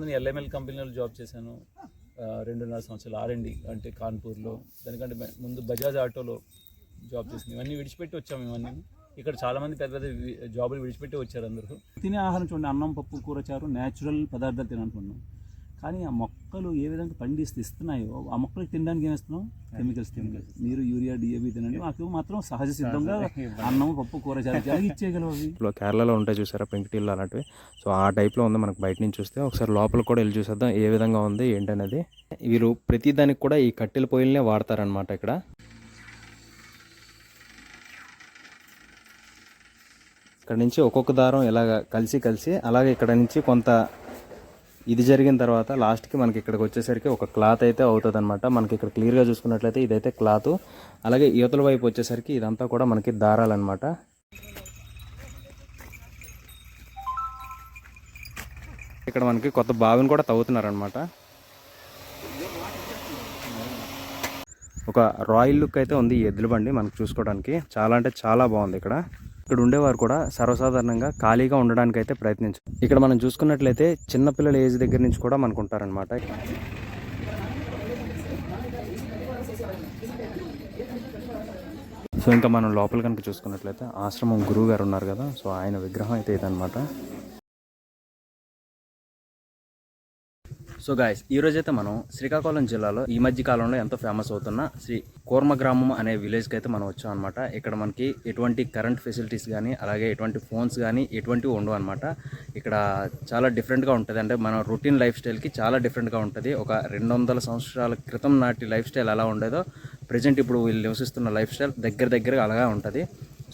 నేను ఎల్ఎంఎల్ కంపెనీలో జాబ్ చేశాను. రెండున్నర సంవత్సరాలు ఆర్ఎండి అంటే కాన్పూర్లో. దానికంటే ముందు బజాజ్ ఆటోలో జాబ్ చేసింది ఇవన్నీ విడిచిపెట్టి వచ్చాము ఇవన్నీ. ఇక్కడ చాలామంది పెద్ద పెద్ద జాబులు విడిచిపెట్టి వచ్చారు అందరూ. తినే ఆహారం చూడండి అన్నం పప్పు కూర చారు న్యాచురల్ పదార్థాలు తినాలనుకున్నాం. కానీ ఆ మొక్కలు ఏ విధంగా పండిస్తే ఇస్తున్నాయో ఆ మొక్కలకు తినడానికి ఏం ఇస్తున్నాం కెమికల్స్ కెమికల్స్ మీరు యూరియా డిఏబి తినండి. మాకు మాత్రం సహజ సిద్ధంగా అన్నం పప్పు కూర ఎలాగ ఇచ్చేయగలవు లో కేరళలో ఉంటాయి చూసారా పెంకుటిల్లు అలాంటివి. సో ఆ టైప్లో ఉంది మనకు బయట నుంచి చూస్తే. ఒకసారి లోపల కూడా వెళ్ళి చూసేద్దాం ఏ విధంగా ఉంది ఏంటనేది. వీరు ప్రతి దానికి కూడా ఈ కట్టెల పొయ్యిలనే వాడతారనమాట ఇక్కడ. ఇక్కడ నుంచి ఒక్కొక్క దారం ఇలాగ కలిసి కలిసి అలాగే ఇక్కడ నుంచి కొంత ఇది జరిగిన తర్వాత లాస్ట్కి మనకి ఇక్కడికి వచ్చేసరికి ఒక క్లాత్ అయితే అవుతుంది అనమాట మనకి ఇక్కడ క్లియర్గా చూసుకున్నట్లయితే ఇదైతే క్లాత్ అలాగే యువతల వైపు వచ్చేసరికి ఇదంతా కూడా మనకి దారాలన్నమాట. ఇక్కడ మనకి కొత్త బావిని కూడా తవ్వుతున్నారనమాట ఒక రాయల్ లుక్ అయితే ఉంది ఈ ఎద్దుల బండి మనకు చూసుకోవడానికి. చాలా అంటే చాలా బాగుంది ఇక్కడ. ఇక్కడ ఉండేవారు కూడా సర్వసాధారణంగా ఖాళీగా ఉండడానికి అయితే ప్రయత్నించారు. ఇక్కడ మనం చూసుకున్నట్లయితే చిన్నపిల్లల ఏజ్ దగ్గర నుంచి కూడా మనకు ఉంటారనమాట సో ఇంకా మనం లోపల కనుక చూసుకున్నట్లయితే ఆశ్రమం గురువు గారు ఉన్నారు కదా సో ఆయన విగ్రహం అయితే ఇదనమాట సో గాయస్ ఈ రోజైతే అయితే మనం శ్రీకాకుళం జిల్లాలో ఈ మధ్య కాలంలో ఎంతో ఫేమస్ అవుతున్న శ్రీ కూర్మ గ్రామం అనే విలేజ్కి అయితే మనం వచ్చాం అనమాట ఇక్కడ మనకి ఎటువంటి కరెంట్ ఫెసిలిటీస్ కానీ అలాగే ఎటువంటి ఫోన్స్ కానీ ఎటువంటివి ఉండవు అనమాట ఇక్కడ చాలా డిఫరెంట్గా ఉంటుంది. అంటే మన రొటీన్ లైఫ్ స్టైల్కి చాలా డిఫరెంట్గా ఉంటుంది. ఒక రెండు వందల సంవత్సరాల క్రితం నాటి లైఫ్ స్టైల్ ఎలా ఉండేదో ప్రజెంట్ ఇప్పుడు వీళ్ళు నివసిస్తున్న లైఫ్ స్టైల్ దగ్గర దగ్గరగా అలాగే ఉంటుంది.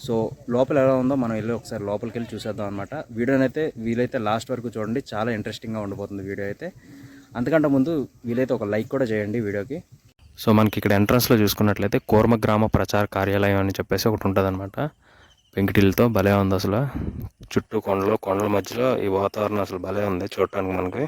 సో లోపల ఎలా ఉందో మనం వెళ్ళి ఒకసారి లోపలికి వెళ్ళి చూసేద్దాం అనమాట వీడియోనైతే అయితే వీలైతే లాస్ట్ వరకు చూడండి. చాలా ఇంట్రెస్టింగ్గా ఉండబోతుంది వీడియో అయితే. అంతకంటే ముందు వీలైతే ఒక లైక్ కూడా చేయండి వీడియోకి. సో మనకి ఇక్కడ ఎంట్రన్స్లో చూసుకున్నట్లయితే కోర్మ గ్రామ ప్రచార కార్యాలయం అని చెప్పేసి ఒకటి ఉంటుంది పెంకిటిలతో భలే ఉంది అసలు. చుట్టూ కొండలు కొండల మధ్యలో ఈ వాతావరణం అసలు భలే ఉంది చూడటానికి మనకి.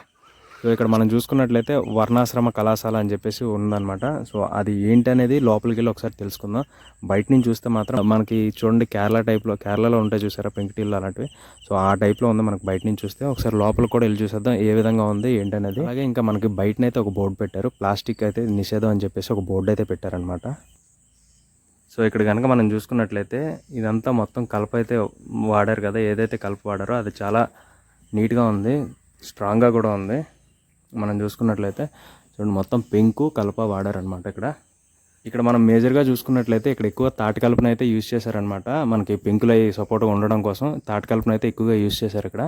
సో ఇక్కడ మనం చూసుకున్నట్లయితే వర్ణాశ్రమ కళాశాల అని చెప్పేసి ఉందన్నమాట. సో అది ఏంటి అనేది లోపలికి వెళ్ళి ఒకసారి తెలుసుకుందాం. బయట నుంచి చూస్తే మాత్రం మనకి చూడండి కేరళ టైప్లో కేరళలో ఉంటాయి చూసారా పెంకిటిల్లు అలాంటివి? సో ఆ టైప్లో ఉంది మనకి బయట నుంచి చూస్తే. ఒకసారి లోపల కూడా వెళ్ళి చూసేద్దాం ఏ విధంగా ఉంది ఏంటనేది. అలాగే ఇంకా మనకి బయటనైతే ఒక బోర్డు పెట్టారు. ప్లాస్టిక్ అయితే నిషేధం అని చెప్పేసి ఒక బోర్డు అయితే పెట్టారనమాట సో ఇక్కడ కనుక మనం చూసుకున్నట్లయితే ఇదంతా మొత్తం కలప అయితే వాడారు కదా. ఏదైతే కలప వాడారో అది చాలా నీట్గా ఉంది స్ట్రాంగ్గా కూడా ఉంది. మనం చూసుకున్నట్లయితే చూడండి మొత్తం పెంకు కలప వాడారనమాట ఇక్కడ. ఇక్కడ మనం మేజర్గా చూసుకున్నట్లయితే ఇక్కడ ఎక్కువ తాటి అయితే యూజ్ చేశారనమాట మనకి పెంకులు అవి సపోర్ట్గా ఉండడం కోసం తాటి అయితే ఎక్కువగా యూజ్ చేశారు ఇక్కడ.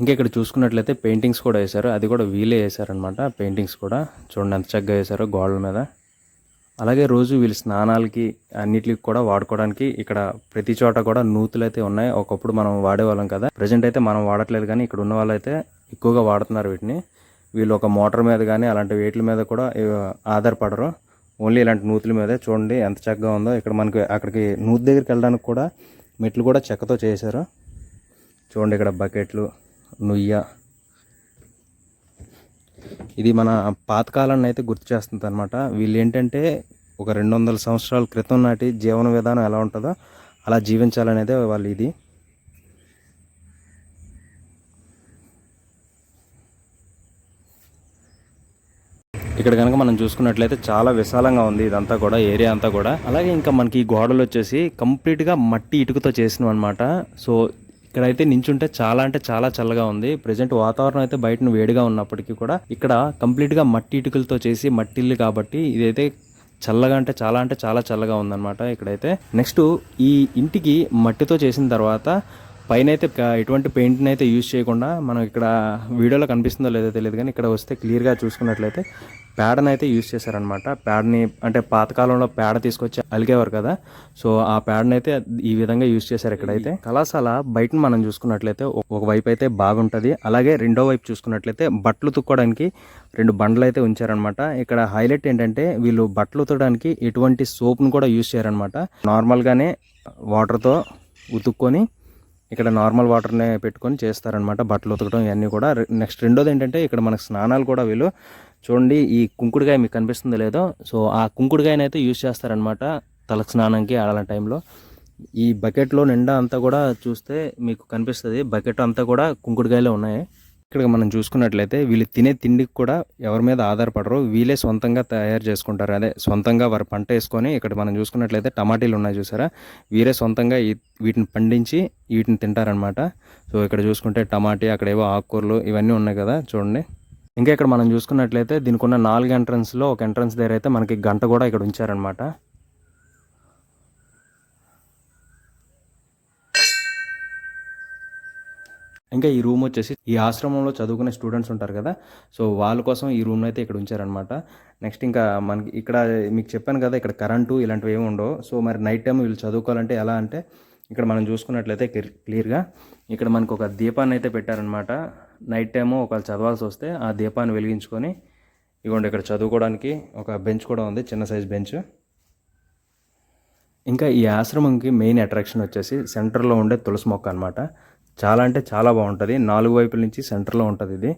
ఇంకా ఇక్కడ చూసుకున్నట్లయితే పెయింటింగ్స్ కూడా వేశారు. అది కూడా వీలే వేశారనమాట పెయింటింగ్స్ కూడా. చూడండి ఎంత చక్కగా వేశారో గోడల మీద. అలాగే రోజు వీళ్ళు స్నానాలకి అన్నిటికి కూడా వాడుకోవడానికి ఇక్కడ ప్రతి చోట కూడా నూతులు అయితే ఉన్నాయి. ఒకప్పుడు మనం వాడేవాళ్ళం కదా. ప్రజెంట్ అయితే మనం వాడట్లేదు కానీ ఇక్కడ ఉన్న వాళ్ళు అయితే ఎక్కువగా వాడుతున్నారు వీటిని. వీళ్ళు ఒక మోటార్ మీద కానీ అలాంటి వేట్ల మీద కూడా ఆధారపడరు. ఓన్లీ ఇలాంటి నూతుల మీదే చూడండి ఎంత చక్కగా ఉందో. ఇక్కడ మనకి అక్కడికి నూతి దగ్గరికి వెళ్ళడానికి కూడా మెట్లు కూడా చెక్కతో చేశారు. చూడండి ఇక్కడ బకెట్లు నుయ్య ఇది మన పాతకాలాన్ని అయితే గుర్తు చేస్తుంది అనమాట వీళ్ళు ఏంటంటే ఒక రెండు వందల సంవత్సరాల క్రితం నాటి జీవన విధానం ఎలా ఉంటుందో అలా జీవించాలనేదే వాళ్ళు ఇది. ఇక్కడ కనుక మనం చూసుకున్నట్లయితే చాలా విశాలంగా ఉంది ఇదంతా కూడా ఏరియా అంతా కూడా. అలాగే ఇంకా మనకి ఈ గోడలు వచ్చేసి కంప్లీట్గా మట్టి ఇటుకతో చేసినవి అనమాట సో ఇక్కడైతే నించుంటే చాలా అంటే చాలా చల్లగా ఉంది. ప్రజెంట్ వాతావరణం అయితే బయటను వేడిగా ఉన్నప్పటికీ కూడా ఇక్కడ కంప్లీట్గా మట్టి ఇటుకలతో చేసి మట్టిల్లు కాబట్టి ఇదైతే చల్లగా అంటే చాలా అంటే చాలా చల్లగా ఉందన్నమాట ఇక్కడైతే. నెక్స్ట్ ఈ ఇంటికి మట్టితో చేసిన తర్వాత పైన అయితే ఎటువంటి పెయింట్ని అయితే యూజ్ చేయకుండా మనం ఇక్కడ వీడియోలో కనిపిస్తుందో లేదో తెలియదు కానీ ఇక్కడ వస్తే క్లియర్గా చూసుకున్నట్లయితే పేడని అయితే యూజ్ చేశారనమాట పేడని అంటే పాతకాలంలో పేడ తీసుకొచ్చి అలిగేవారు కదా. సో ఆ పేడని అయితే ఈ విధంగా యూజ్ చేశారు ఇక్కడైతే. కళాశాల బయట మనం చూసుకున్నట్లయితే ఒక- వైపు అయితే బాగుంటుంది. అలాగే రెండో వైపు చూసుకున్నట్లయితే బట్టలు తుక్కోవడానికి రెండు బండ్లు అయితే ఉంచారనమాట ఇక్కడ హైలైట్ ఏంటంటే వీళ్ళు బట్టలు ఉతకడానికి ఎటువంటి సోప్ను కూడా యూజ్ చేయరనమాట నార్మల్గానే వాటర్తో ఉతుక్కొని ఇక్కడ నార్మల్ వాటర్నే పెట్టుకొని చేస్తారనమాట బట్టలు ఉతకడం ఇవన్నీ కూడా. నెక్స్ట్ రెండోది ఏంటంటే ఇక్కడ మనకు స్నానాలు కూడా వీళ్ళు చూడండి ఈ కుంకుడుకాయ మీకు కనిపిస్తుందో లేదో? సో ఆ కుంకుడుకాయనైతే యూజ్ చేస్తారనమాట తలకు స్నానంకి అలాంటి టైంలో. ఈ బకెట్లో నిండా అంతా కూడా చూస్తే మీకు కనిపిస్తుంది. బకెట్ అంతా కూడా కుంకుడుకాయలే ఉన్నాయి. ఇక్కడ మనం చూసుకున్నట్లయితే వీళ్ళు తినే తిండికి కూడా ఎవరి మీద ఆధారపడరు. వీళ్ళే సొంతంగా తయారు చేసుకుంటారు. అదే సొంతంగా వారు పంట వేసుకొని ఇక్కడ మనం చూసుకున్నట్లయితే టమాటీలు ఉన్నాయి చూసారా? వీరే సొంతంగా వీటిని పండించి వీటిని తింటారనమాట సో ఇక్కడ చూసుకుంటే టమాటీ అక్కడేవో ఆకుకూరలు ఇవన్నీ ఉన్నాయి కదా చూడండి. ఇంకా ఇక్కడ మనం చూసుకున్నట్లయితే దీనికి ఉన్న నాలుగు ఎంట్రన్స్లో ఒక ఎంట్రన్స్ దగ్గర అయితే మనకి గంట కూడా ఇక్కడ ఉంచారనమాట ఇంకా ఈ రూమ్ వచ్చేసి ఈ ఆశ్రమంలో చదువుకునే స్టూడెంట్స్ ఉంటారు కదా సో వాళ్ళ కోసం ఈ రూమ్ అయితే ఇక్కడ ఉంచారనమాట నెక్స్ట్ ఇంకా మనకి ఇక్కడ మీకు చెప్పాను కదా ఇక్కడ కరెంటు ఇలాంటివి ఏమి ఉండవు. సో మరి నైట్ టైం వీళ్ళు చదువుకోవాలంటే ఎలా అంటే ఇక్కడ మనం చూసుకున్నట్లయితే క్లియర్గా ఇక్కడ మనకు ఒక దీపాన్ని అయితే పెట్టారనమాట నైట్ టైము ఒకవేళ చదవాల్సి వస్తే ఆ దీపాన్ని వెలిగించుకొని ఇగోండి ఇక్కడ చదువుకోవడానికి ఒక బెంచ్ కూడా ఉంది చిన్న సైజ్ బెంచ్. ఇంకా ఈ ఆశ్రమంకి మెయిన్ అట్రాక్షన్ వచ్చేసి సెంటర్లో ఉండే తులసి మొక్క అనమాట చాలా అంటే చాలా బాగుంటుంది. నాలుగు వైపుల నుంచి సెంటర్లో ఉంటుంది ఇది.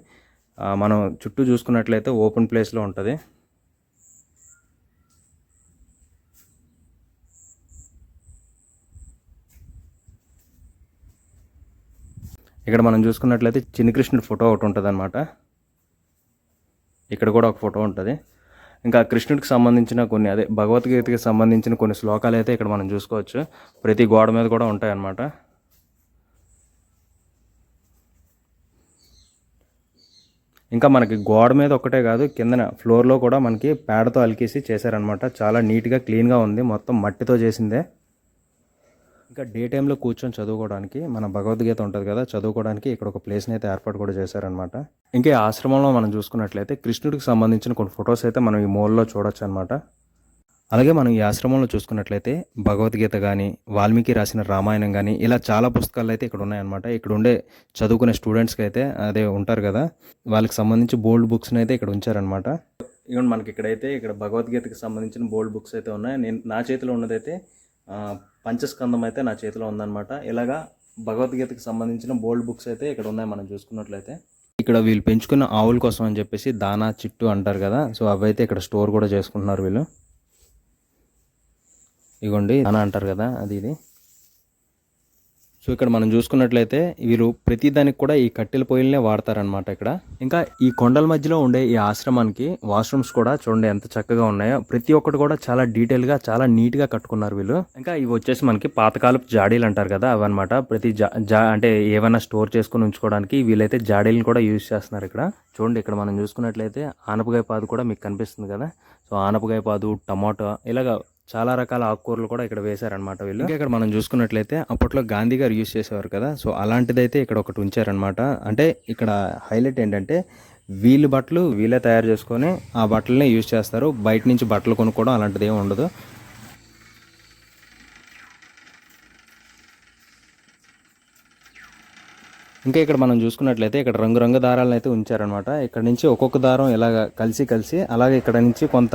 మనం చుట్టూ చూసుకున్నట్లయితే ఓపెన్ ప్లేస్లో ఉంటుంది. ఇక్కడ మనం చూసుకున్నట్లయితే చిన్న కృష్ణుడి ఫోటో ఒకటి ఉంటుంది అనమాట ఇక్కడ కూడా ఒక ఫోటో ఉంటుంది. ఇంకా కృష్ణుడికి సంబంధించిన కొన్ని అదే భగవద్గీతకి సంబంధించిన కొన్ని శ్లోకాలు అయితే ఇక్కడ మనం చూసుకోవచ్చు. ప్రతి గోడ మీద కూడా ఉంటాయన్నమాట. ఇంకా మనకి గోడ మీద ఒక్కటే కాదు కిందన ఫ్లోర్లో కూడా మనకి పేడతో అలికేసి చేశారనమాట చాలా నీట్గా క్లీన్గా ఉంది. మొత్తం మట్టితో చేసిందే. ఇంకా డే టైంలో కూర్చొని చదువుకోవడానికి మన భగవద్గీత ఉంటుంది కదా చదువుకోవడానికి ఇక్కడ ఒక ప్లేస్ని అయితే ఏర్పాటు కూడా చేశారనమాట ఇంకా ఈ ఆశ్రమంలో మనం చూసుకున్నట్లయితే కృష్ణుడికి సంబంధించిన కొన్ని ఫొటోస్ అయితే మనం ఈ మోల్లో చూడొచ్చు అనమాట అలాగే మనం ఈ ఆశ్రమంలో చూసుకున్నట్లయితే భగవద్గీత కానీ వాల్మీకి రాసిన రామాయణం కానీ ఇలా చాలా పుస్తకాలు అయితే ఇక్కడ ఉన్నాయన్నమాట. ఇక్కడ ఉండే చదువుకునే స్టూడెంట్స్కి అయితే అదే ఉంటారు కదా వాళ్ళకి సంబంధించి బోల్డ్ బుక్స్ని అయితే ఇక్కడ ఉంచారనమాట ఇవ్వండి మనకి ఇక్కడైతే ఇక్కడ భగవద్గీతకి సంబంధించిన బోల్డ్ బుక్స్ అయితే ఉన్నాయి. నేను నా చేతిలో ఉన్నదైతే పంచస్కందం అయితే నా చేతిలో ఉందన్నమాట. ఇలాగా భగవద్గీతకు సంబంధించిన బోల్డ్ బుక్స్ అయితే ఇక్కడ ఉన్నాయి మనం చూసుకున్నట్లయితే. ఇక్కడ వీళ్ళు పెంచుకున్న ఆవుల కోసం అని చెప్పేసి దానా చిట్టు అంటారు కదా. సో అవి అయితే ఇక్కడ స్టోర్ కూడా చేసుకుంటున్నారు వీళ్ళు. ఇగోండి దానా అంటారు కదా అది ఇది. సో ఇక్కడ మనం చూసుకున్నట్లయితే వీళ్ళు ప్రతి దానికి కూడా ఈ కట్టెల పొయ్యిలనే వాడతారనమాట ఇక్కడ. ఇంకా ఈ కొండల మధ్యలో ఉండే ఈ ఆశ్రమానికి వాష్రూమ్స్ కూడా చూడండి ఎంత చక్కగా ఉన్నాయో. ప్రతి ఒక్కటి కూడా చాలా డీటెయిల్గా చాలా నీట్గా కట్టుకున్నారు వీళ్ళు. ఇంకా ఇవి వచ్చేసి మనకి పాతకాలపు జాడీలు అంటారు కదా అవన్నమాట. ప్రతి జా జా అంటే ఏమైనా స్టోర్ చేసుకుని ఉంచుకోవడానికి వీళ్ళైతే జాడీలను కూడా యూజ్ చేస్తున్నారు ఇక్కడ. చూడండి ఇక్కడ మనం చూసుకున్నట్లయితే ఆనపకాయ పాదు కూడా మీకు కనిపిస్తుంది కదా. సో ఆనపకాయ పాదు టమాటో ఇలాగ చాలా రకాల ఆకుకూరలు కూడా ఇక్కడ వేశారనమాట వీళ్ళు. ఇంకా ఇక్కడ మనం చూసుకున్నట్లయితే అప్పట్లో గాంధీ గారు యూజ్ చేసేవారు కదా సో అలాంటిదైతే ఇక్కడ ఒకటి ఉంచారనమాట అంటే ఇక్కడ హైలైట్ ఏంటంటే వీళ్ళు బట్టలు వీళ్ళే తయారు చేసుకొని ఆ బట్టలనే యూజ్ చేస్తారు. బయట నుంచి బట్టలు కొనుక్కోవడం అలాంటిది ఏమి ఉండదు. ఇంకా ఇక్కడ మనం చూసుకున్నట్లయితే ఇక్కడ రంగురంగు దారాలను అయితే ఉంచారనమాట ఇక్కడ నుంచి ఒక్కొక్క దారం ఇలాగ కలిసి కలిసి అలాగే ఇక్కడ నుంచి కొంత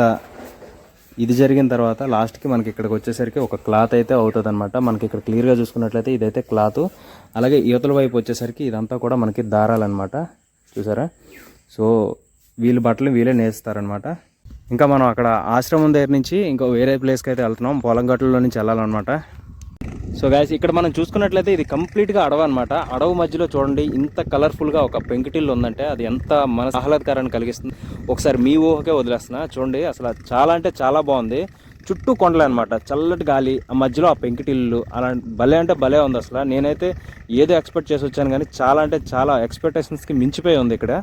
ఇది జరిగిన తర్వాత లాస్ట్కి మనకి ఇక్కడికి వచ్చేసరికి ఒక క్లాత్ అయితే అవుతుంది అనమాట మనకి ఇక్కడ క్లియర్గా చూసుకున్నట్లయితే ఇదైతే క్లాత్. అలాగే యువతల వైపు వచ్చేసరికి ఇదంతా కూడా మనకి దారాలన్నమాట. చూసారా? సో వీళ్ళు బట్టలు వీళ్ళే నేస్తారనమాట ఇంకా మనం అక్కడ ఆశ్రమం దగ్గర నుంచి ఇంకో వేరే ప్లేస్కి అయితే వెళ్తున్నాం. పొలం గట్టులో నుంచి వెళ్ళాలన్నమాట. సో గాయస్ ఇక్కడ మనం చూసుకున్నట్లయితే ఇది కంప్లీట్గా అడవి అనమాట అడవి మధ్యలో చూడండి ఇంత కలర్ఫుల్గా ఒక పెంకుటిల్లు ఉందంటే అది ఎంత మన ఆహ్లాదకరాన్ని కలిగిస్తుంది. ఒకసారి మీ ఊహకే వదిలేస్తున్నా. చూడండి అసలు చాలా అంటే చాలా బాగుంది. చుట్టూ కొండలే అనమాట చల్లటి గాలి ఆ మధ్యలో ఆ పెంకుటిల్లు అలా భలే అంటే భలే ఉంది అసలు. నేనైతే ఏదో ఎక్స్పెక్ట్ చేసి వచ్చాను కానీ చాలా అంటే చాలా ఎక్స్పెక్టేషన్స్కి మించిపోయి ఉంది ఇక్కడ.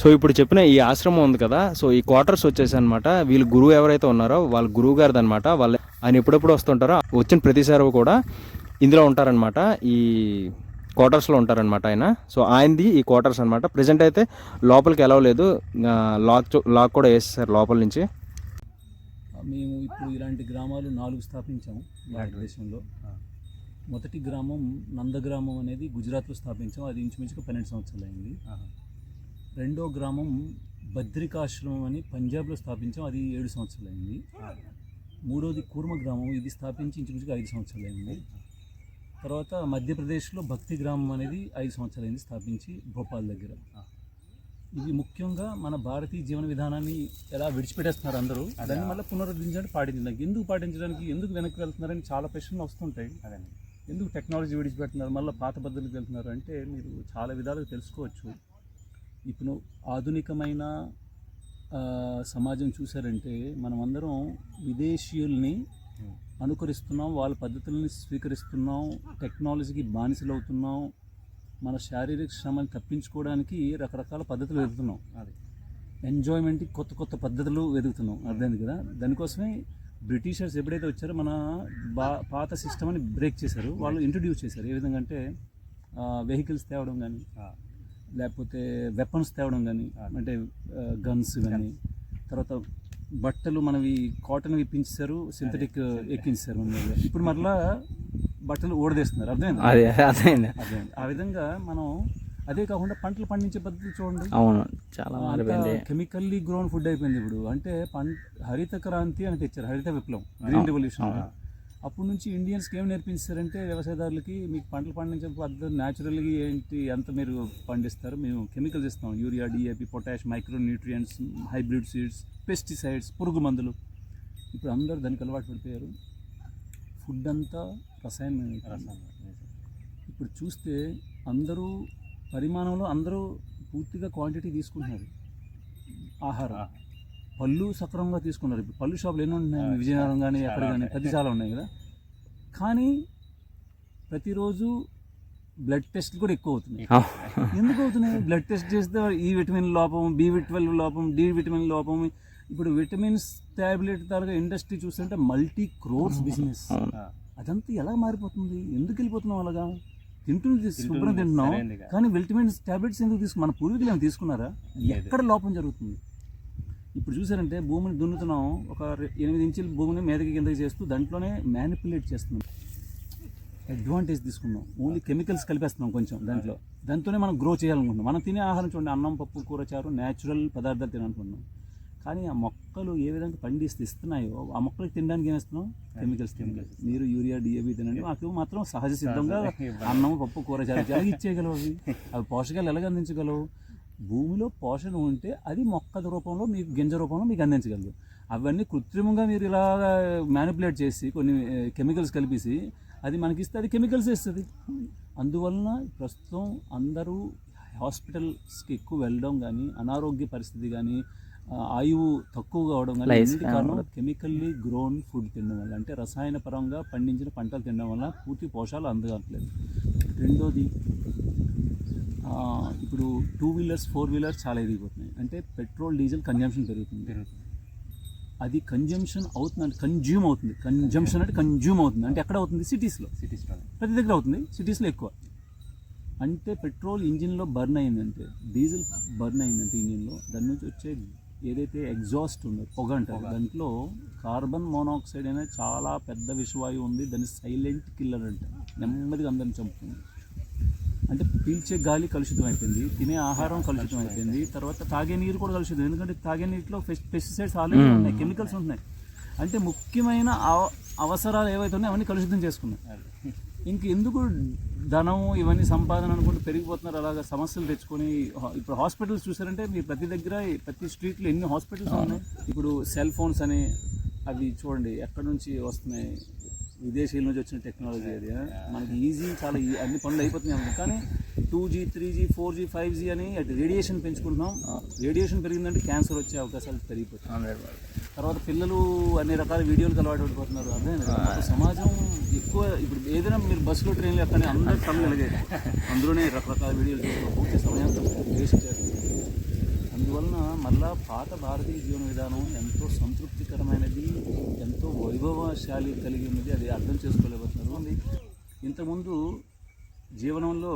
సో ఇప్పుడు చెప్పిన ఈ ఆశ్రమం ఉంది కదా. సో ఈ క్వార్టర్స్ వచ్చేసి అనమాట వీళ్ళు గురువు ఎవరైతే ఉన్నారో వాళ్ళ గురువు గారిది అనమాట వాళ్ళ ఆయన ఎప్పుడెప్పుడు వస్తుంటారో వచ్చిన ప్రతిసారి కూడా ఇందులో ఉంటారనమాట ఈ క్వార్టర్స్లో ఉంటారనమాట ఆయన. సో ఆయనది ఈ క్వార్టర్స్ అనమాట ప్రజెంట్ అయితే లోపలికి ఎలా లేదు. లాక్ లాక్ కూడా వేసేసారు లోపల నుంచి. మేము ఇప్పుడు ఇలాంటి గ్రామాలు నాలుగు స్థాపించాము భారతదేశంలో మొదటి గ్రామం నందగ్రామం అనేది గుజరాత్లో స్థాపించాం అది ఇంచుమించుగా పన్నెండు సంవత్సరాలు అయింది. రెండో గ్రామం బద్రికాశ్రమం అని పంజాబ్లో స్థాపించాం అది ఏడు సంవత్సరాలు అయింది. మూడోది కూర్మ గ్రామం. ఇది స్థాపించి ఇంచుమించుగా ఐదు సంవత్సరాలు అయింది తర్వాత మధ్యప్రదేశ్లో భక్తి గ్రామం అనేది ఐదు సంవత్సరాలు అయింది స్థాపించి భోపాల్ దగ్గర. ఇవి ముఖ్యంగా మన భారతీయ జీవన విధానాన్ని ఎలా విడిచిపెట్టేస్తున్నారు అందరూ దాన్ని మళ్ళీ పునరుద్ధరించడానికి పాటించడానికి ఎందుకు పాటించడానికి ఎందుకు వెనక్కి వెళ్తున్నారని చాలా ప్రశ్నలు వస్తుంటాయి. అదండి ఎందుకు టెక్నాలజీ విడిచిపెడుతున్నారు మళ్ళీ పాత పద్ధతికి వెళ్తున్నారు అంటే మీరు చాలా విధాలుగా తెలుసుకోవచ్చు. ఇప్పుడు ఆధునికమైన సమాజం చూసారంటే మనం అందరం విదేశీయుల్ని అనుకరిస్తున్నాం వాళ్ళ పద్ధతుల్ని స్వీకరిస్తున్నాం టెక్నాలజీకి బానిసలు అవుతున్నాం మన శారీరక శ్రమని తప్పించుకోవడానికి రకరకాల పద్ధతులు వెతుకుతున్నాం. అది. ఎంజాయ్మెంట్కి కొత్త కొత్త పద్ధతులు వెతుకుతున్నాం. అర్థమైంది కదా? దానికోసమే బ్రిటిషర్స్ ఎప్పుడైతే వచ్చారో మన బా పాత సిస్టమ్ అని బ్రేక్ చేశారు. వాళ్ళు ఇంట్రడ్యూస్ చేశారు. ఏ విధంగా అంటే వెహికల్స్ తేవడం కానీ లేకపోతే వెపన్స్ తేవడం కానీ అంటే గన్స్ కానీ తర్వాత బట్టలు మనవి కాటన్ ఇప్పించారు సింథటిక్ ఎక్కించారు మన. ఇప్పుడు మరలా బట్టలు ఓడదీస్తున్నారు అర్థమైంది? అదే అదే అదే ఆ విధంగా మనం అదే కాకుండా పంటలు పండించే పద్ధతి చూడండి. అవును చాలా మారిపోయింది కెమికల్లీ గ్రోన్ ఫుడ్ అయిపోయింది ఇప్పుడు. అంటే పంట హరిత క్రాంతి అని తెచ్చారు. హరిత విప్లవం. గ్రీన్ రెవల్యూషన్ అప్పటి నుంచి ఇండియన్స్కి ఏం నేర్పించారంటే వ్యవసాయదారులకి మీకు పంటలు పండించే పద్ధతి న్యాచురల్గా ఏంటి ఎంత మీరు పండిస్తారు మేము కెమికల్స్ ఇస్తాం. Urea DAP potash micro nutrients hybrid seeds pesticides పురుగు మందులు. ఇప్పుడు అందరూ దానికి అలవాటు పడిపోయారు. ఫుడ్ అంతా రసాయనం ఇప్పుడు చూస్తే అందరూ పరిమాణంలో అందరూ పూర్తిగా క్వాంటిటీ తీసుకుంటున్నారు. ఆహారం. పళ్ళు సక్రమంగా తీసుకున్నారు. ఇప్పుడు పళ్ళు షాపులు ఎన్ని ఉన్నాయి. విజయనగరం కానీ ఎక్కడ కానీ పెద్ద చాలా ఉన్నాయి కదా. కానీ ప్రతిరోజు బ్లడ్ టెస్ట్ కూడా ఎక్కువ అవుతున్నాయి. ఎందుకు అవుతున్నాయి? బ్లడ్ టెస్ట్ చేస్తే ఈ విటమిన్ లోపం బి ట్వెల్వ్ లోపం డి విటమిన్ లోపం. ఇప్పుడు విటమిన్స్ టాబ్లెట్ తాలూకా ఇండస్ట్రీ చూస్తుంటే మల్టీ క్రోర్స్ బిజినెస్ అదంతా ఎలా మారిపోతుంది? ఎందుకు వెళ్ళిపోతున్నాం అలాగా? తింటుంది శుభ్రం తింటున్నాం. కానీ విటమిన్స్ టాబ్లెట్స్ ఎందుకు తీసుకు మన పూర్వీకులు ఏమైనా తీసుకున్నారా? ఎక్కడ లోపం జరుగుతుంది? ఇప్పుడు చూసారంటే భూమిని దున్నుతున్నాం. ఒక ఎనిమిది ఇంచుల భూమిని మీదకి కిందకి చేస్తూ దాంట్లోనే మ్యానిపులేట్ చేస్తున్నాం. అడ్వాంటేజ్ తీసుకున్నాం. ఓన్లీ కెమికల్స్ కలిపేస్తున్నాం కొంచెం దాంట్లో. దాంతోనే మనం గ్రో చేయాలనుకుంటున్నాం. మనం తినే ఆహారం చూడండి అన్నం పప్పు కూర చారు న్యాచురల్ పదార్థాలు తినాలనుకుంటున్నాం. కానీ ఆ మొక్కలు ఏ విధంగా పండిస్తే ఇస్తున్నాయో ఆ మొక్కలకు తినడానికి ఏం ఇస్తున్నాం కెమికల్స్ కెమికల్స్ మీరు యూరియా డిఏబి తినండి. మాకు మాత్రం సహజ సిద్ధంగా అన్నం పప్పు కూర చారు ఇచ్చేయగలవు అవి. అవి పోషకాలు ఎలాగ అందించగలవు? భూమిలో పోషణ ఉంటే అది మొక్క రూపంలో మీకు గింజ రూపంలో మీకు అందించగలదు. అవన్నీ కృత్రిమంగా మీరు ఇలా మ్యానిపులేట్ చేసి కొన్ని కెమికల్స్ కలిపేసి అది మనకి ఇస్తే అది కెమికల్స్ ఇస్తుంది. అందువలన ప్రస్తుతం అందరూ హాస్పిటల్స్కి ఎక్కువ వెళ్ళడం కానీ అనారోగ్య పరిస్థితి కానీ ఆయువు తక్కువ కావడం కానీ కారణం కెమికల్లీ గ్రోన్ ఫుడ్ తినడం వల్ల. అంటే రసాయన పరంగా పండించిన పంటలు తినడం వల్ల పూర్తి పోషాలు అందగట్లేదు రెండోది ఇప్పుడు టూ వీలర్స్ ఫోర్ వీలర్స్ చాలా ఎదిగిపోతున్నాయి. అంటే పెట్రోల్ డీజిల్ కన్జంప్షన్ పెరుగుతుంది. పెరుగుతుంది. అది కన్జంప్షన్ అవుతుంది కన్జ్యూమ్ అవుతుంది. కన్జంప్షన్ అంటే కన్జ్యూమ్ అవుతుంది. అంటే ఎక్కడ అవుతుంది? సిటీస్లో సిటీస్లోనే ప్రతి దగ్గర అవుతుంది. సిటీస్లో ఎక్కువ. అంటే పెట్రోల్ ఇంజిన్లో బర్న్ అయిందంటే డీజిల్ బర్న్ అయిందంటే ఇంజిన్లో దాని నుంచి వచ్చే ఏదైతే ఎగ్జాస్ట్ ఉందో పొగ అంటారు దాంట్లో కార్బన్ మోనాక్సైడ్ అనేది చాలా పెద్ద విషవాయువు ఉంది. దాన్ని సైలెంట్ కిల్లర్ అంటారు. నెమ్మదిగా అందరిని చంపుతుంది. అంటే పీల్చే గాలి కలుషితం అయిపోయింది తినే ఆహారం కలుషితం అయిపోయింది తర్వాత తాగే నీరు కూడా కలుషితం. ఎందుకంటే తాగే నీటిలో పెస్టిసైడ్స్ ఆల్రెడీ ఉన్నాయి కెమికల్స్ ఉంటున్నాయి. అంటే ముఖ్యమైన అవ- అవసరాలు ఏవైతే ఉన్నాయో అవన్నీ కలుషితం చేసుకున్నాయి. ఇంక ఎందుకు ధనం ఇవన్నీ సంపాదన అనుకుంటూ పెరిగిపోతున్నారు? అలాగా సమస్యలు తెచ్చుకొని ఇప్పుడు హాస్పిటల్స్ చూసారంటే మీరు ప్రతి దగ్గర ప్రతి స్ట్రీట్లో ఎన్ని హాస్పిటల్స్ ఉన్నాయి? ఇప్పుడు సెల్ ఫోన్స్ అని అవి చూడండి ఎక్కడి నుంచి వస్తున్నాయి? విదేశీయుల నుంచి వచ్చిన టెక్నాలజీ అది? మనకి ఈజీ చాలా ఈ- అన్ని పనులు అయిపోతున్నాయి. కానీ two G three G four G five G అని అటు రేడియేషన్ పెంచుకుంటున్నాం. రేడియేషన్ పెరిగిందంటే క్యాన్సర్ వచ్చే అవకాశాలు పెరిగిపోతాయి. తర్వాత పిల్లలు అన్ని రకాల వీడియోలకు అలవాటు పడిపోతున్నారు. అదే సమాజం ఎక్కువ ఇప్పుడు ఏదైనా మీరు బస్సులో ట్రైన్లో ఎక్కడనే అందరూ కళ్ళు వెలిగాయి అందులోనే రకరకాల వీడియోలు చూస్తూ పూర్తి సమయాన్ని వేస్ట్ చేస్తారు మళ్ళా పాత భారతీయ జీవన విధానం ఎంతో సంతృప్తికరమైనది ఎంతో వైభవశాలి కలిగి ఉన్నది అది అర్థం చేసుకోలేకపోతున్నారు. ఇంతకుముందు జీవనంలో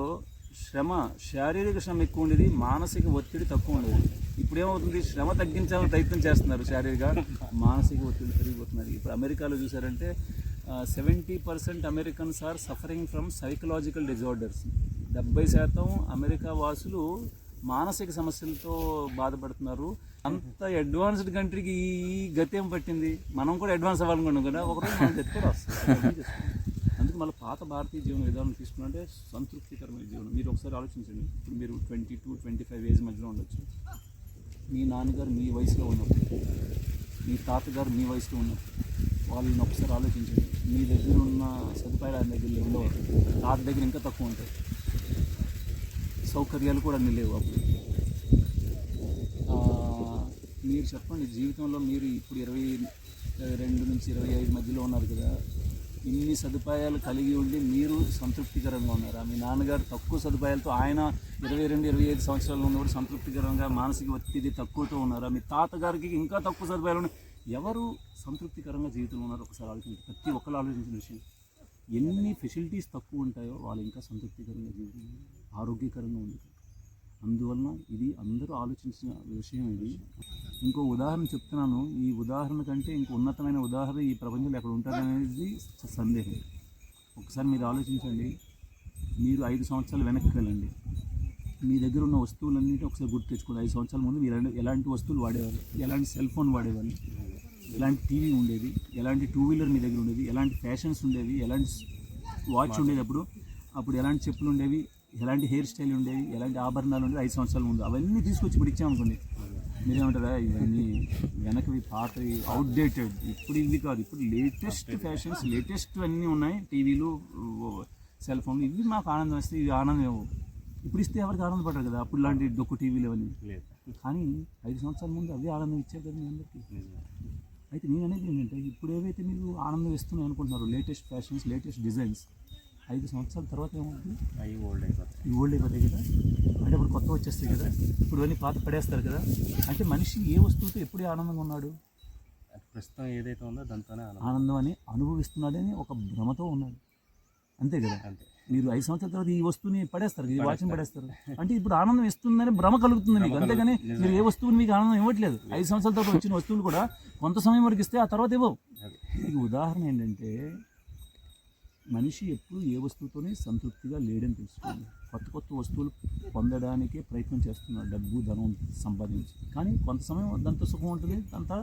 శ్రమ శారీరక శ్రమ ఎక్కువ ఉండేది మానసిక ఒత్తిడి తక్కువ ఉండేది. ఇప్పుడు ఏమవుతుంది శ్రమ తగ్గించాలని ప్రయత్నం చేస్తున్నారు శారీరక మానసిక ఒత్తిడి పెరిగిపోతున్నారు. ఇప్పుడు అమెరికాలో చూసారంటే seventy percent Americans are suffering from psychological disorders. డెబ్బై శాతం అమెరికా వాసులు మానసిక సమస్యలతో బాధపడుతున్నారు. అంత అడ్వాన్స్డ్ కంట్రీకి ఈ గతి ఏం పట్టింది? మనం కూడా అడ్వాన్స్ అవ్వాలనుకున్నాం కదా. ఒకరోజు మనం గతి వస్తుంది అందుకే మళ్ళీ పాత భారతీయ జీవన విధానం తీసుకున్నంటే సంతృప్తికరమైన జీవనం. మీరు ఒకసారి ఆలోచించండి. ఇప్పుడు మీరు twenty two twenty five age మధ్యలో ఉండొచ్చు. మీ నాన్నగారు మీ వయసులో ఉన్నప్పుడు మీ తాతగారు మీ వయసులో ఉన్నప్పుడు వాళ్ళని ఒకసారి ఆలోచించండి. మీ దగ్గర ఉన్న సదుపాయాలు ఆయన దగ్గర ఉండవు. తాత దగ్గర ఇంకా తక్కువ ఉంటాయి. సౌకర్యాలు కూడా అన్నీ లేవు అప్పుడు. మీరు చెప్పండి జీవితంలో మీరు ఇప్పుడు ఇరవై రెండు నుంచి ఇరవై ఐదు మధ్యలో ఉన్నారు కదా ఇన్ని సదుపాయాలు కలిగి ఉండి మీరు సంతృప్తికరంగా ఉన్నారా. మీ నాన్నగారు తక్కువ సదుపాయాలతో ఆయన ఇరవై రెండు ఇరవై ఐదు సంవత్సరాలు ఉన్నప్పుడు సంతృప్తికరంగా మానసిక ఒత్తిడి తక్కువతో ఉన్నారా? మీ తాతగారికి ఇంకా తక్కువ సదుపాయాలు ఉన్నాయి ఎవరు సంతృప్తికరంగా జీవితంలో ఉన్నారు ఒకసారి ఆలోచించి ప్రతి ఒక్కరు ఆలోచించిన విషయం. ఎన్ని ఫెసిలిటీస్ తక్కువ ఉంటాయో వాళ్ళు ఇంకా సంతృప్తికరంగా జీవితం ఆరోగ్యకరంగా ఉంటారు అందువలన ఇది అందరూ ఆలోచించిన విషయం ఇది. ఇంకో ఉదాహరణ చెప్తున్నాను. ఈ ఉదాహరణ కంటే ఇంకో ఉన్నతమైన ఉదాహరణ ఈ ప్రపంచంలో ఎక్కడ ఉంటారనేది సందేహం. ఒకసారి మీరు ఆలోచించండి. మీరు ఐదు సంవత్సరాలు వెనక్కి వెళ్ళండి. మీ దగ్గర ఉన్న వస్తువులన్నింటినీ ఒకసారి గుర్తు తెచ్చుకోండి. ఐదు సంవత్సరాల ముందు మీరు ఎలాంటి- వస్తువులు వాడేవారు ఎలాంటి సెల్ ఫోన్ వాడేవాళ్ళు? ఎలాంటి టీవీ ఉండేది? ఎలాంటి టూ వీలర్ మీ దగ్గర ఉండేది? ఎలాంటి ఫ్యాషన్స్ ఉండేవి? ఎలాంటి వాచ్. ఉండేది అప్పుడు? అప్పుడు ఎలాంటి చెప్పులు ఉండేవి? ఎలాంటి హెయిర్ స్టైల్ ఉండేవి ఎలాంటి ఆభరణాలు ఉండేవి ఐదు సంవత్సరాల ముందు. అవన్నీ తీసుకొచ్చి ఇప్పుడు ఇచ్చామనుకోండి మీరేమంటారా ఇవన్నీ వెనకవి పాతవి అవుట్డేటెడ్ ఇప్పుడు ఇవి కాదు ఇప్పుడు లేటెస్ట్ ఫ్యాషన్స్ లేటెస్ట్ అన్నీ ఉన్నాయి. టీవీలు సెల్ ఫోన్లు ఇవి మాకు ఆనందం ఇస్తే ఇవి ఆనందం ఇవ్వవు ఇప్పుడు ఇస్తే ఎవరికి ఆనందపడరు కదా అప్పుడు లాంటి డొక్కు టీవీలు అవన్నీ. లేదు. కానీ ఐదు సంవత్సరాల ముందు అవే ఆనందం ఇచ్చారు కదా మీ అందరికీ. అయితే నేను అనేది ఏంటంటే ఇప్పుడు ఏవైతే మీరు ఆనందం ఇస్తున్నాయి అనుకుంటున్నారు లేటెస్ట్ ఫ్యాషన్స్ లేటెస్ట్ డిజైన్స్ ఐదు సంవత్సరాల తర్వాత ఏమవుతుంది? అవి ఓల్డ్ అయిపోతాయి. ఈ ఓల్డ్ అయిపోతాయి కదా? అంటే ఇప్పుడు కొత్త వచ్చేస్తాయి కదా? ఇప్పుడు అన్నీ పాత పడేస్తారు కదా? అంటే మనిషి ఏ వస్తువుతో ఎప్పుడే ఆనందంగా ఉన్నాడు? ప్రస్తుతం ఏదైతే ఉందో దాంతోనే ఆనందం. ఆనందం అని అనుభవిస్తున్నాడని ఒక భ్రమతో ఉన్నాడు. అంతే కదా? అంతే. మీరు ఐదు సంవత్సరాల తర్వాత ఈ వస్తువుని పడేస్తారు ఈ వాచ్ని పడేస్తారు. అంటే ఇప్పుడు ఆనందం ఇస్తుందని భ్రమ కలుగుతుంది మీకు. అంతేగాని మీరు ఏ వస్తువుని మీకు ఆనందం ఇవ్వట్లేదు. ఐదు సంవత్సరాల తర్వాత వచ్చిన వస్తువులు కూడా కొంత సమయం వరకు ఇస్తే ఆ తర్వాత ఇవ్వవు. ఇది ఉదాహరణ ఏంటంటే మనిషి ఎప్పుడు ఏ వస్తువుతోనే సంతృప్తిగా లేడని తెలుసుకోండి కొత్త కొత్త వస్తువులు పొందడానికే ప్రయత్నం చేస్తున్నాడు డబ్బు ధనం సంపాదించి. కానీ కొంత సమయం దాంతో సుఖం ఉంటుంది అంతా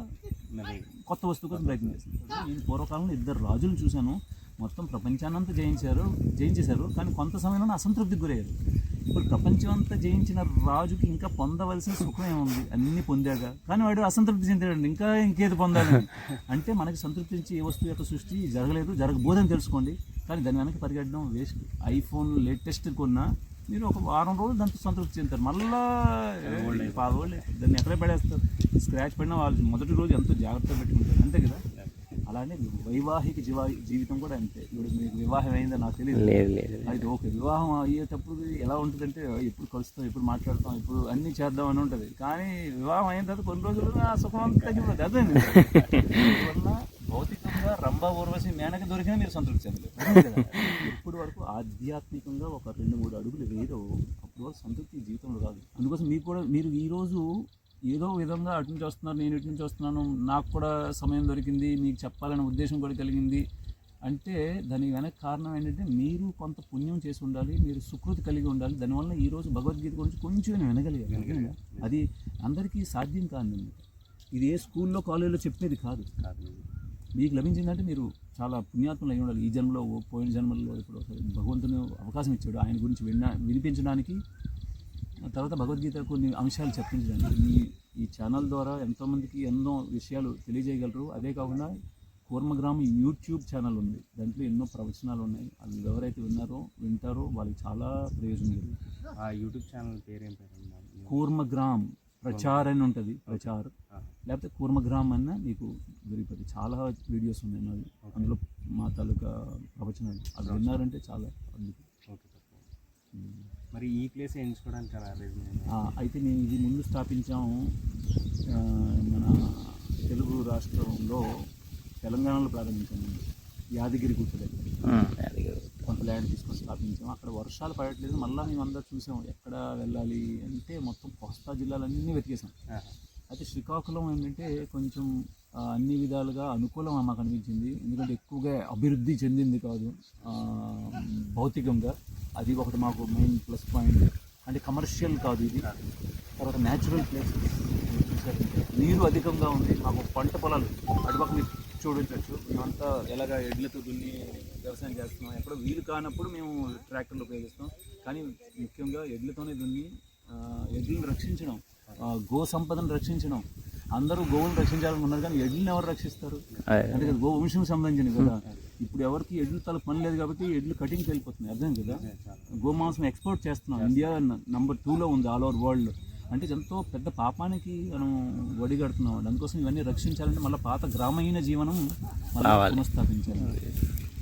కొత్త వస్తువు కోసం ప్రయత్నం చేస్తున్నారు. నేను పూర్వకాలంలో ఇద్దరు రాజులను చూశాను. మొత్తం ప్రపంచాన్నంతా జయించారు జయించేశారు కానీ కొంత సమయంలో అసంతృప్తికి గురయ్యారు. ఇప్పుడు ప్రపంచం అంతా జయించిన రాజుకి ఇంకా పొందవలసిన సుఖం ఏముంది? అన్నీ పొందాక. కానీ వాడు అసంతృప్తి చెందాడు ఇంకా ఇంకేది పొందాలి? అంటే మనకి సంతృప్తి ఇచ్చే ఏ వస్తువు యొక్క సృష్టి జరగలేదు జరగబోదని తెలుసుకోండి. కానీ దాని వెనక పరిగెట్టడం వేస్ట్. ఐఫోన్ లేటెస్ట్ కొన్నా మీరు ఒక వారం రోజులు దాంతో సంతృప్తి చెందుతారు. మళ్ళా పాద రోజులు దాన్ని ఎక్కడే పడేస్తారు? స్క్రాచ్ పడినా వాళ్ళు మొదటి రోజు ఎంతో జాగ్రత్తగా పెట్టుకుంటారు. అంతే కదా? అలానే వైవాహిక జీవా జీవితం కూడా అంతే. ఇప్పుడు మీకు వివాహం అయిందో నాకు తెలియదు లేదు లేదు అయితే ఓకే వివాహం అయ్యేటప్పుడు ఎలా ఉంటుందంటే ఎప్పుడు కలుస్తాం ఎప్పుడు మాట్లాడతాం ఇప్పుడు అన్నీ చేద్దాం అని ఉంటుంది. కానీ వివాహం అయిన తర్వాత కొన్ని రోజులు ఆ సుఖం అంతా తగ్గిపోతుంది అదే అందువల్ల భౌతికంగా రంభ ఊర్వశి మేనక దొరికినా మీరు సంతృప్తి చెందలేదు అదే కదా. ఎప్పుడు వరకు ఆధ్యాత్మికంగా ఒక రెండు మూడు అడుగులు వేయరో. అప్పుడు సంతృప్తి జీవితంలో రాదు. అందుకోసం మీకు కూడా మీరు ఈరోజు ఏదో విధంగా అటు నుంచి వస్తున్నారు నేను ఇటు నుంచి వస్తున్నాను నాకు కూడా సమయం దొరికింది మీకు చెప్పాలనే ఉద్దేశం కూడా కలిగింది. అంటే దానికి వెనక కారణం ఏంటంటే మీరు కొంత పుణ్యం చేసి ఉండాలి మీరు సుకృతి కలిగి ఉండాలి. దానివల్ల ఈరోజు భగవద్గీత గురించి కొంచెం నేను వినగలిగాను? అది అందరికీ సాధ్యం కాదు ఇది ఏ స్కూల్లో కాలేజీలో చెప్పేది కాదు. మీకు లభించిందంటే మీరు చాలా పుణ్యాత్మలు అయి ఉండాలి. ఈ జన్మలో పోయిన జన్మలో ఇప్పుడు భగవంతుని అవకాశం ఇచ్చాడు. ఆయన గురించి విన్న వినిపించడానికి తర్వాత భగవద్గీత కొన్ని అంశాలు చెప్పించడానికి ఈ ఈ ఛానల్ ద్వారా ఎంతోమందికి ఎన్నో విషయాలు తెలియజేయగలరు. అదే కాకుండా కూర్మగ్రామ్ యూట్యూబ్ ఛానల్ ఉంది. దాంట్లో ఎన్నో ప్రవచనాలు ఉన్నాయి. అవి ఎవరైతే విన్నారో వింటారో వాళ్ళకి చాలా ప్రయోజనం జరుగుతుంది ఆ యూట్యూబ్ ఛానల్ పేరు పేరు? కూర్మగ్రామ్ ప్రచార్ అని ఉంటుంది ప్రచార్. లేకపోతే కూర్మగ్రామ్ అన్న మీకు దొరికిపోతుంది చాలా వీడియోస్ ఉన్నాయి నావి అందులో మా తాలూకా ప్రవచనాలు. అవి విన్నారంటే చాలా అద్భుతం ఓకే మరి ఈ ప్లేస్ ఎంచుకోవడానికి అయితే మేము ఇది ముందు స్థాపించాము మన తెలుగు రాష్ట్రంలో తెలంగాణలో ప్రారంభించాము. యాదగిరి గుట్ట దగ్గర. కొంత ల్యాండ్ తీసుకొని స్థాపించాము. అక్కడ వర్షాలు పడట్లేదు. మళ్ళీ మేము అందరూ చూసాము ఎక్కడ వెళ్ళాలి అంటే మొత్తం కోస్తా జిల్లాలన్నీ వెతికేసాం. అయితే శ్రీకాకుళం ఏంటంటే కొంచెం అన్ని విధాలుగా అనుకూలం మాకు అనిపించింది. ఎందుకంటే ఎక్కువగా అభివృద్ధి చెందింది కాదు. భౌతికంగా. అది ఒకటి మాకు మెయిన్ ప్లస్ పాయింట్ అంటే కమర్షియల్ కాదు ఇది. తర్వాత న్యాచురల్ ప్లేస్ నీరు అధికంగా ఉంది మాకు పంట పొలాలు అటుపక్క మీరు చూడించవచ్చు మేమంతా ఎలాగ ఎడ్లతో దున్ని వ్యవసాయం చేస్తున్నాం. ఎక్కడ వీలు కానప్పుడు మేము ట్రాక్టర్లు ఉపయోగిస్తాం. కానీ ముఖ్యంగా ఎడ్లతోనే దున్ని ఎడ్లను రక్షించడం గో సంపదను రక్షించడం అందరూ గోవులను రక్షించాలని ఉన్నారు కానీ ఎడ్లను ఎవరు రక్షిస్తారు. అంటే కదా గో వంశం సంబంధించింది కదా. ఇప్పుడు ఎవరికి ఎడ్లు తల పని లేదు కాబట్టి ఎడ్లు కటింగ్కి వెళ్ళిపోతున్నాయి. అర్థం కదా? గోమాంసం ఎక్స్పోర్ట్ చేస్తున్నాం. ఇండియా నంబర్ టూలో ఉంది ఆల్ ఓవర్ వరల్డ్ అంటే ఎంతో పెద్ద పాపానికి మనం ఒడిగడుతున్నాం అందుకోసం ఇవన్నీ రక్షించాలంటే మళ్ళీ పాత గ్రామీణ జీవనం మళ్ళీ. పునఃస్థాపించాలి.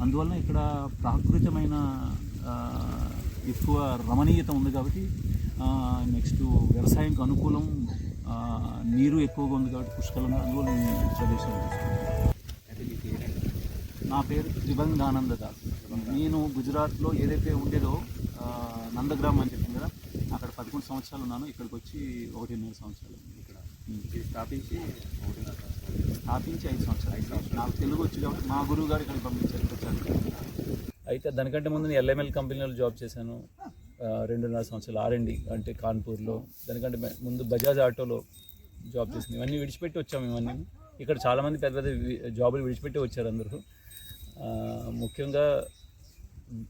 అందువలన ఇక్కడ ప్రాకృతమైన ఎక్కువ రమణీయత ఉంది కాబట్టి నెక్స్ట్ వ్యవసాయంకి అనుకూలం నీరు ఎక్కువగా ఉంది కాబట్టి పుష్కలంగా అందువల్ల ఈ ప్రదేశం నా పేరు త్రిభంగానంద దాస్. నేను గుజరాత్లో ఏదైతే ఉండేదో నందగ్రామ్ అని చెప్పింది కదా అక్కడ పదకొండు సంవత్సరాలు ఉన్నాను. ఇక్కడికి వచ్చి ఒకటిన్నర సంవత్సరాలు ఇక్కడ. స్థాపించి ఒకటిన్నర. స్థాపించి ఐదు సంవత్సరాలు. నాకు తెలుగు వచ్చి కాబట్టి మా గురువు గారు పంపించారు ఇక్కడ చదువుకోవడానికి. అయితే దానికంటే ముందు నేను ఎల్ఎంఎల్ కంపెనీలో జాబ్ చేశాను. రెండున్నర సంవత్సరాలు ఆర్ఎండి అంటే కాన్పూర్లో దానికంటే ముందు బజాజ్ ఆటోలో జాబ్ చేసింది. ఇవన్నీ విడిచిపెట్టి వచ్చాము ఇవన్నీ. ఇక్కడ చాలామంది పెద్ద పెద్ద జాబులు విడిచిపెట్టి వచ్చారు అందరూ. ముఖ్యంగా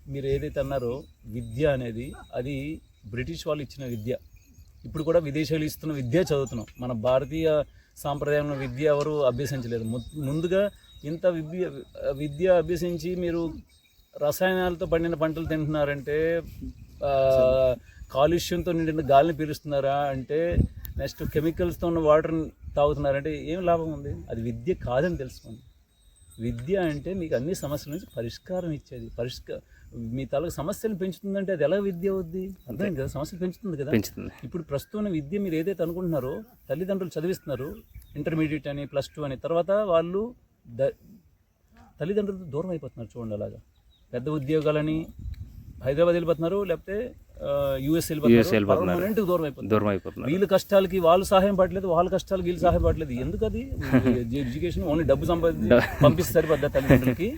మీరు ఏదైతే అన్నారో విద్య అనేది అది బ్రిటిష్ వాళ్ళు ఇచ్చిన విద్య. ఇప్పుడు కూడా విదేశాలు ఇస్తున్న విద్య చదువుతున్నాం. మన భారతీయ సాంప్రదాయంలో విద్య ఎవరు అభ్యసించలేదు. ము- ముందుగా ఇంత విద్య విద్య అభ్యసించి మీరు రసాయనాలతో పండిన పంటలు తింటున్నారంటే కాలుష్యంతో నిండిన గాలిని పీలుస్తున్నారా అంటే నెక్స్ట్ కెమికల్స్తో ఉన్న వాటర్ని తాగుతున్నారంటే ఏం లాభం ఉంది? అది విద్య కాదని తెలుసుకోండి విద్య అంటే మీకు అన్ని సమస్యల నుంచి పరిష్కారం ఇచ్చేది. పరిష్కార మీ తాలూకు సమస్యలు పెంచుతుందంటే అది ఎలా విద్య అవుద్ది? అర్థం కదా? సమస్యలు పెంచుతుంది కదా? పెంచుతుంది. ఇప్పుడు ప్రస్తుతం విద్య మీరు ఏదైతే అనుకుంటున్నారో తల్లిదండ్రులు చదివిస్తున్నారు ఇంటర్మీడియట్ అని ప్లస్ టూ అని తర్వాత వాళ్ళు ద తల్లిదండ్రులతో దూరం అయిపోతున్నారు చూడండి అలాగా. పెద్ద ఉద్యోగాలని హైదరాబాద్ వెళ్ళిపోతున్నారు లేకపోతే యూఎస్ వెళ్ళిపోతున్నారు. దూరం అయిపోతున్నారు. వీళ్ళ కష్టాలకి వాళ్ళు సహాయం పడలేదు వాళ్ళ కష్టాలకి వీళ్ళు సహాయం పడలేదు ఎందుకు అది? ఎడ్యుకేషన్ ఓన్లీ డబ్బు సంపాదించి పంపిస్తే సరిపోద్దా తల్లిదండ్రులకి.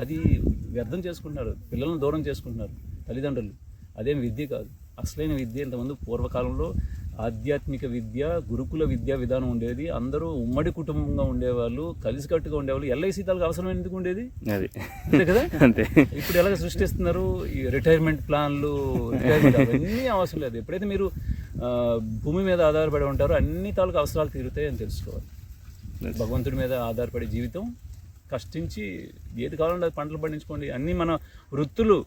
అది వ్యర్థం చేసుకుంటున్నారు. పిల్లలను దూరం చేసుకుంటున్నారు తల్లిదండ్రులు. అదేం విద్య కాదు. అసలైన విద్య ఇంతకుముందు పూర్వకాలంలో ఆధ్యాత్మిక విద్య గురుకుల విద్యా విధానం ఉండేది. అందరూ ఉమ్మడి కుటుంబంగా ఉండేవాళ్ళు కలిసికట్టుగా ఉండేవాళ్ళు. ఎల్ఐసి తాలకు అవసరం ఎందుకు ఉండేది? అది. అంతే కదా? అంతే. ఇప్పుడు ఎలాగ సృష్టిస్తున్నారు? ఈ రిటైర్మెంట్ ప్లాన్లు రిటైర్మెంట్ అవన్నీ అవసరం లేదు. ఎప్పుడైతే మీరు భూమి మీద ఆధారపడి ఉంటారో అన్ని తాలూకు అవసరాలు తీరుతాయి అని తెలుసుకోవాలి. భగవంతుడి మీద ఆధారపడే జీవితం కష్టించి ఏది కావాలంటే అది పంటలు పండించుకోండి. అన్ని మన వృత్తులు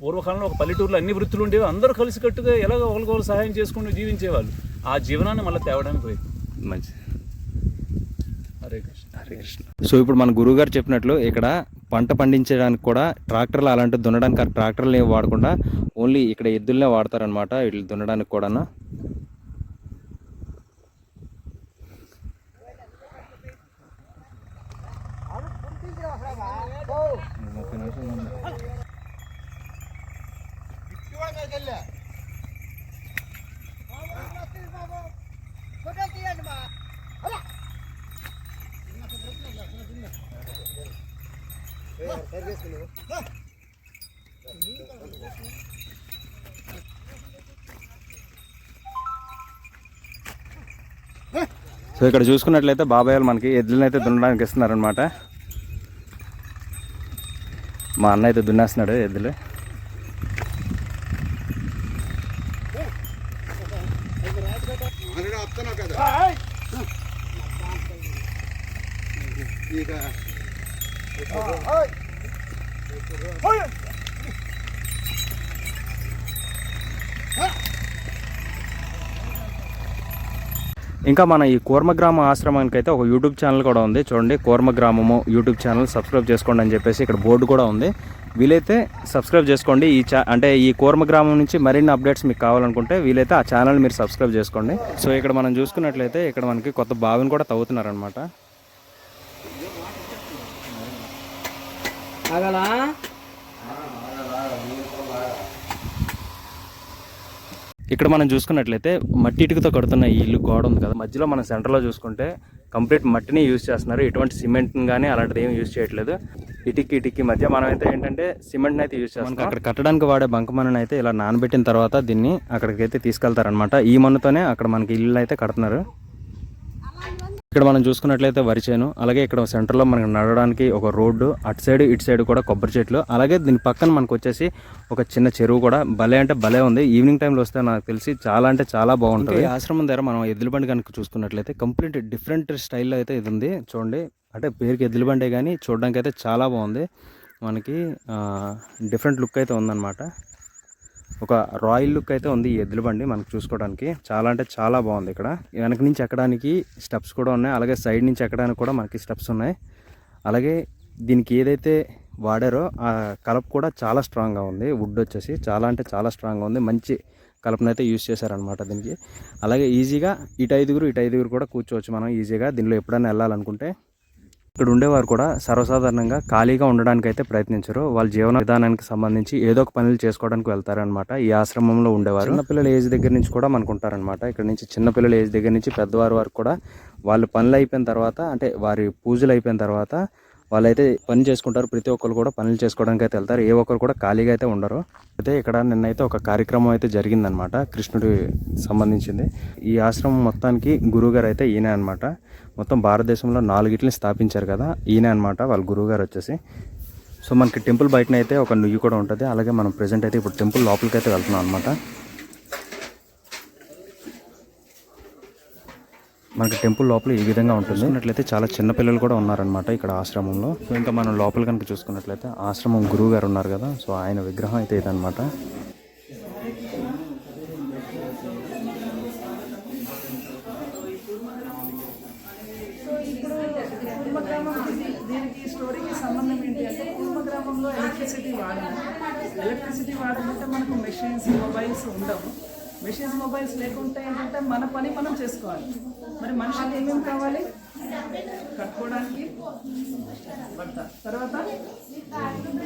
పూర్వకాలంలో ఒక పల్లెటూరులో అన్ని వృత్తులు ఉండేవి. అందరూ కలిసికట్టుగా ఎలాగ ఒకరికొకరు సహాయం చేసుకుంటూ జీవించేవాళ్ళు. ఆ జీవనాన్ని మళ్ళీ తేవడానికి ప్రయత్నం. మంచి హరే కృష్ణ. హరే కృష్ణ. సో ఇప్పుడు మన గురువు గారు చెప్పినట్లు ఇక్కడ పంట పండించడానికి కూడా ట్రాక్టర్లు అలాంటివి దున్నడానికి ట్రాక్టర్లు ఏమి వాడకుండా ఓన్లీ ఇక్కడ ఎద్దులనే వాడతారనమాట వీళ్ళు దున్నడానికి కూడా సో ఇక్కడ చూసుకున్నట్లయితే బాబాయ్ వాళ్ళు మనకి ఎద్దులను అయితే దున్నడానికి ఇస్తున్నారనమాట మా అన్న అయితే దున్నేస్తున్నాడు ఎద్దులు. ఇంకా మన ఈ కూర్మగ్రామ ఆశ్రమానికి అయితే ఒక యూట్యూబ్ ఛానల్ కూడా ఉంది. చూడండి కూర్మగ్రామము యూట్యూబ్ ఛానల్. సబ్స్క్రైబ్ చేసుకోండి అని చెప్పేసి ఇక్కడ బోర్డు కూడా ఉంది. వీలైతే సబ్స్క్రైబ్ చేసుకోండి. ఈ చా అంటే ఈ కూర్మగ్రామం నుంచి మరిన్ని అప్డేట్స్ మీకు కావాలనుకుంటే వీలైతే ఆ ఛానల్ మీరు సబ్స్క్రైబ్ చేసుకోండి. సో ఇక్కడ మనం చూసుకున్నట్లయితే ఇక్కడ మనకి కొత్త బావిని కూడా తవ్వుతున్నారనమాట ఇక్కడ మనం చూసుకున్నట్లయితే మట్టి ఇటుకతో కడుతున్న ఈ ఇల్లు గోడ ఉంది కదా. మధ్యలో మనం సెంటర్లో చూసుకుంటే కంప్లీట్ మట్టిని యూజ్ చేస్తున్నారు. ఎటువంటి సిమెంట్ కానీ అలాంటిది ఏమి యూజ్ చేయట్లేదు. ఇటుకి ఇటుకి మధ్య మనం అయితే ఏంటంటే సిమెంట్ని అయితే యూజ్ చేస్తాం అక్కడ కట్టడానికి వాడే బంకమన్నని అయితే ఇలా నానబెట్టిన తర్వాత దీన్ని అక్కడికి అయితే తీసుకెళ్తారనమాట ఈ మన్నుతోనే అక్కడ మనకి ఇల్లు అయితే కడుతున్నారు. ఇక్కడ మనం చూసుకున్నట్లయితే వరి చేను అలాగే ఇక్కడ సెంటర్లో మనకి నడవడానికి ఒక రోడ్డు అటు సైడ్ ఇటు సైడ్ కూడా కొబ్బరి చెట్లు అలాగే దీని పక్కన మనకు వచ్చేసి ఒక చిన్న చెరువు కూడా భలే అంటే భలే ఉంది. ఈవినింగ్ టైంలో వస్తే నాకు తెలిసి చాలా అంటే చాలా బాగుంటుంది. ఆశ్రమం దగ్గర మనం ఎద్దులబండి కనుక చూసుకున్నట్లయితే కంప్లీట్ డిఫరెంట్ స్టైల్లో అయితే ఇది ఉంది. చూడండి అంటే పేరుకి ఎద్దులబండే కానీ చూడడానికి అయితే చాలా బాగుంది. మనకి డిఫరెంట్ లుక్ అయితే ఉందన్నమాట. ఒక రాయల్ లుక్ అయితే ఉంది ఈ ఎద్దుల బండి మనకు చూసుకోవడానికి. చాలా అంటే చాలా బాగుంది ఇక్కడ. వెనక నుంచి ఎక్కడానికి స్టెప్స్ కూడా ఉన్నాయి. అలాగే సైడ్ నుంచి ఎక్కడానికి కూడా మనకి స్టెప్స్ ఉన్నాయి. అలాగే దీనికి ఏదైతే వాడారో ఆ కలప కూడా చాలా స్ట్రాంగ్గా ఉంది. వుడ్ వచ్చేసి చాలా అంటే చాలా స్ట్రాంగ్గా ఉంది. మంచి కలప్ను అయితే యూజ్ చేశారనమాట దీనికి. అలాగే ఈజీగా ఇటు ఐదుగురు ఇటు ఐదుగురు కూడా కూర్చోవచ్చు మనం ఈజీగా. దీనిలో ఎప్పుడైనా వెళ్ళాలనుకుంటే ఇక్కడ ఉండేవారు కూడా సర్వసాధారణంగా ఖాళీగా ఉండడానికి అయితే ప్రయత్నించరు. వాళ్ళ జీవన విధానానికి సంబంధించి ఏదో ఒక పనులు చేసుకోవడానికి వెళ్తారనమాట ఈ ఆశ్రమంలో ఉండేవారు. చిన్నపిల్లల ఏజ్ దగ్గర నుంచి కూడా మనకు ఉంటారనమాట ఇక్కడ నుంచి చిన్నపిల్లల ఏజ్ దగ్గర నుంచి పెద్దవారి వరకు కూడా వాళ్ళు పనులు అయిపోయిన తర్వాత అంటే వారి పూజలు అయిపోయిన తర్వాత వాళ్ళైతే పని చేసుకుంటారు. ప్రతి ఒక్కరు కూడా పనులు చేసుకోవడానికి అయితే వెళ్తారు. ఏ ఒక్కరు కూడా ఖాళీగా అయితే ఉండరు. అయితే ఇక్కడ నిన్నైతే ఒక కార్యక్రమం అయితే జరిగిందనమాట కృష్ణుడి సంబంధించింది. ఈ ఆశ్రమం మొత్తానికి గురువుగారు అయితే ఈయన అనమాట మొత్తం భారతదేశంలో నాలుగిట్లని స్థాపించారు కదా ఈయన అనమాట వాళ్ళ గురువుగారు వచ్చేసి. సో మనకి టెంపుల్ బయటన అయితే ఒక నుయ్యి కూడా ఉంటుంది. అలాగే మనం ప్రజెంట్ అయితే ఇప్పుడు టెంపుల్ లోపలికి అయితే వెళ్తున్నాం అనమాట మనకి టెంపుల్ లోపల ఈ విధంగా ఉంటుంది. చూసుకున్నట్లయితే చాలా చిన్నపిల్లలు కూడా ఉన్నారనమాట ఇక్కడ ఆశ్రమంలో. సో ఇంకా మనం లోపల కనుక చూసుకున్నట్లయితే ఆశ్రమం గురువు గారు ఉన్నారు కదా సో ఆయన విగ్రహం అయితే ఇదనమాట కుర్మగ్రామం గ్రామం దీనికి స్టోరీకి సంబంధం ఏంటి అంటే కుర్మగ్రామంలో ఎలక్ట్రిసిటీ వాడము ఎలక్ట్రిసిటీ వాడాలంటే మనకు మెషిన్స్ మొబైల్స్ ఉండవు. మెషిన్స్ మొబైల్స్ లేకుంటే ఏంటంటే మన పని మనం చేసుకోవాలి. మరి మనిషికి ఏమేమి కావాలి కట్టుకోవడానికి తర్వాత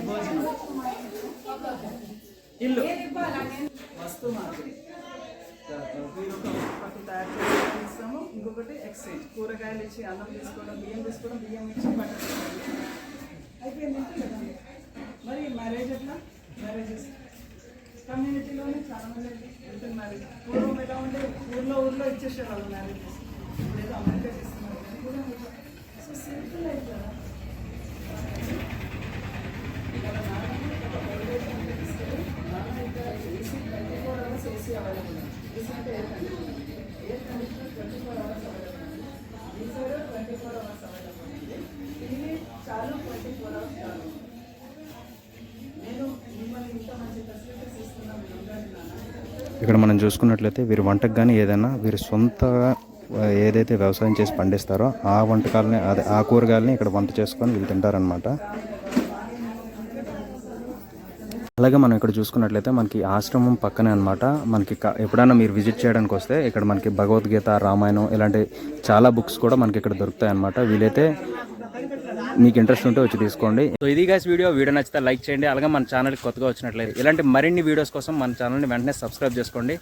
భోజనం ఇల్లు వస్తు మార్పిడి. ఒకటి తయారు చేసి ఇస్తాము ఇంకొకటి ఎక్స్చేంజ్ కూరగాయలు ఇచ్చి అన్నం తీసుకోవడం బియ్యం తీసుకోవడం బియ్యం ఇచ్చి బట్టలు తీసుకోవడం అయిపోయింది మరి మ్యారేజ్ ఎట్లా? మ్యారేజెస్ కమ్యూనిటీలోనే చాలా మంది వెళ్తున్నారు. పూర్వం ఎలా ఉండే? ఊర్లో ఊర్లో ఇచ్చేసేవాళ్ళు మ్యారేజెస్ లేదా అమెరికా చేస్తున్నారు. కూడా సో సింపుల్ లైఫ్ కదా. ఇక్కడ నాన్న ఒక తీసుకెళ్ళి నాన్న ఇక్కడ AC twenty four hours AC available ఇక్కడ మనం చూసుకున్నట్లయితే వీరి వంటకు కానీ ఏదైనా వీరి సొంతగా ఏదైతే వ్యవసాయం చేసి పండిస్తారో ఆ వంటకాలని అదే ఆ కూరగాయలని ఇక్కడ వంట చేసుకొని వీళ్ళు తింటారనమాట అలాగే మనం ఇక్కడ చూసుకున్నట్లయితే మనకి ఆశ్రమం పక్కనే అనమాట మనకి ఎప్పుడైనా మీరు విజిట్ చేయడానికి వస్తే ఇక్కడ మనకి భగవద్గీత రామాయణం ఇలాంటి చాలా బుక్స్ కూడా మనకి ఇక్కడ దొరుకుతాయి అనమాట వీలైతే మీకు ఇంట్రెస్ట్ ఉంటే వచ్చి తీసుకోండి. సో ఇది గాస్ వీడియో. వీడియో నచ్చితే లైక్ చేయండి. అలాగే మన ఛానల్కి కొత్తగా వచ్చినట్లయితే ఇలాంటి మరిన్ని వీడియోస్ కోసం మన ఛానల్ని వెంటనే సబ్స్క్రైబ్ చేసుకోండి.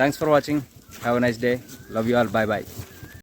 Thanks for watching have a nice day love you all bye bye